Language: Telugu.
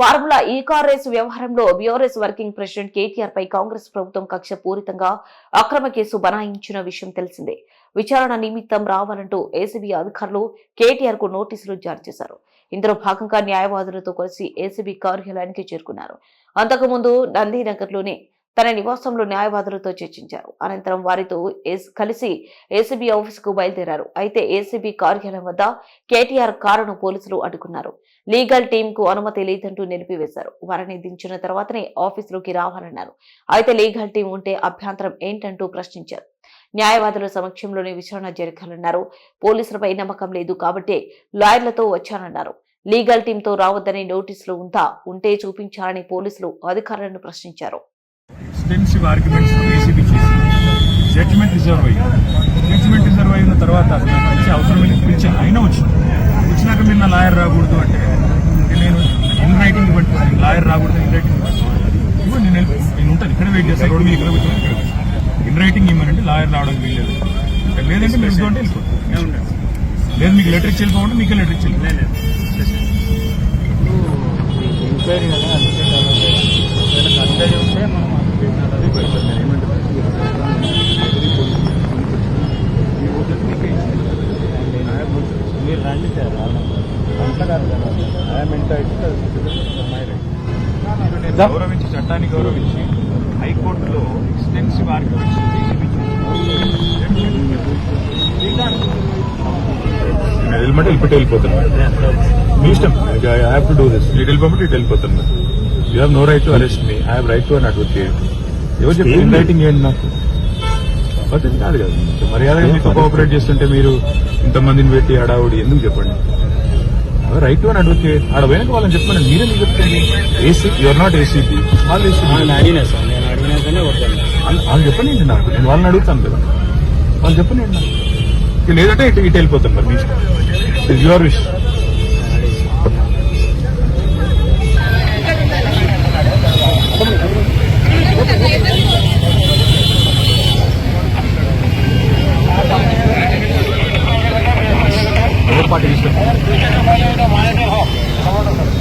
ఫార్ములా ఈ కార్ రేసు వ్యవహారంలో బీఆర్ఎస్ వర్కింగ్ ప్రెసిడెంట్ కేటీఆర్ పై కాంగ్రెస్ ప్రభుత్వం కక్ష పూరితంగా అక్రమ కేసు బనాయించిన విషయం తెలిసిందే. విచారణ నిమిత్తం రావాలంటూ ఏసీబీ అధికారులు కేటీఆర్కు నోటీసులు జారీ చేశారు. ఇందులో భాగంగా న్యాయవాదులతో కలిసి ఏసీబీ కార్యాలయానికి చేరుకున్నారు. అంతకుముందు నందీనగర్లోని తన నివాసంలో న్యాయవాదులతో చర్చించారు. అనంతరం వారితో కలిసి ఏసీబీ ఆఫీసుకు బయలుదేరారు. అయితే ఏసీబీ కార్యాలయం వద్ద కేటీఆర్ కారును పోలీసులు అడ్డుకున్నారు. లీగల్ టీం కు అనుమతి లేదంటూ నిలిపివేశారు. వారిని దించిన తర్వాతనే ఆఫీసులోకి రావాలన్నారు. అయితే లీగల్ టీం ఉంటే అభ్యంతరం ఏంటంటూ ప్రశ్నించారు. న్యాయవాదుల సమక్షంలోనే విచారణ జరగాలన్నారు. పోలీసులపై నమ్మకం లేదు కాబట్టి లాయర్లతో వచ్చానన్నారు. లీగల్ టీంతో రావద్దని నోటీసులు ఉందా ఉంటే చూపించాలని పోలీసులు అధికారులను ప్రశ్నించారు. ఎక్స్టెన్సివ్ ఆర్గ్యుమెంట్స్ ఏసీబీ చేసి జడ్జిమెంట్ రిజర్వ్ అయ్యి. జడ్జిమెంట్ రిజర్వ్ అయిన తర్వాత నాకు వచ్చే అవసరం లేదు పిలిచి అయినా వచ్చింది వచ్చినాక మీరు నా లాయర్ రాకూడదు అంటే నేను ఇన్ రైటింగ్ ఇవ్వండి లాయర్ రాకూడదు ఇన్ రైటింగ్ ఇవ్వండి ఇవ్వండి నేను నేను ఉంటాను. ఇక్కడ వెయిట్ చేస్తాను. రోడ్డు మీద ఇక్కడ కూర్చొని. ఇన్ రైటింగ్ ఇవ్వమంటే లాయర్ రావడం వీల్లేదు. అంటే లేదంటే మీరు ఇస్తుంటే వెళ్ళిపోతారు. లేదు మీకు లెటర్ ఇచ్చి వెళ్ళిపోమంటే మీకే లెటర్ ఇచ్చి వెళ్ళిపోండి. ఎంక్వైరీ కదా కాదు ఐఎమ్ ఎంటైటిల్ గౌరవించి చట్టాన్ని గౌరవించి హైకోర్టులో ఎక్స్టెన్సివ్ ఆర్గ్యుమెంట్స్ హెల్మెట్ వెళ్ళిపెట్టి వెళ్ళిపోతున్నాను మీ ఇష్టం. I have to do this మీరు వెళ్ళిపోతే ఇటు వెళ్ళిపోతున్నా you have no right to arrest me I have right to an advocate ఎవరు చెప్పి ఇన్ రైటింగ్ ఏంటి నాకు? పద్ధతి కాదు కదా. మర్యాదగా మీతో కోఆపరేట్ చేస్తుంటే మీరు ఇంతమందిని పెట్టి హడావుడి ఎందుకు చెప్పండి? రైట్ అన్ అడ్వకేట్ ఆడ పోయినాక వాళ్ళని చెప్పండి మీరే మీకు చెప్తుంది ఏసీ యువర్ నాట్ ఏసీపీ వాళ్ళు అడిగినా సార్ నేను వద్దాను వాళ్ళు వాళ్ళు చెప్పండి నాకు. నేను వాళ్ళని అడుగుతాను కదా. వాళ్ళు చెప్పండి నాకు. లేదంటే ఇటు ఇటు వెళ్ళిపోతాను మరి మీ ఇష్టం. Your wish Vamos lá,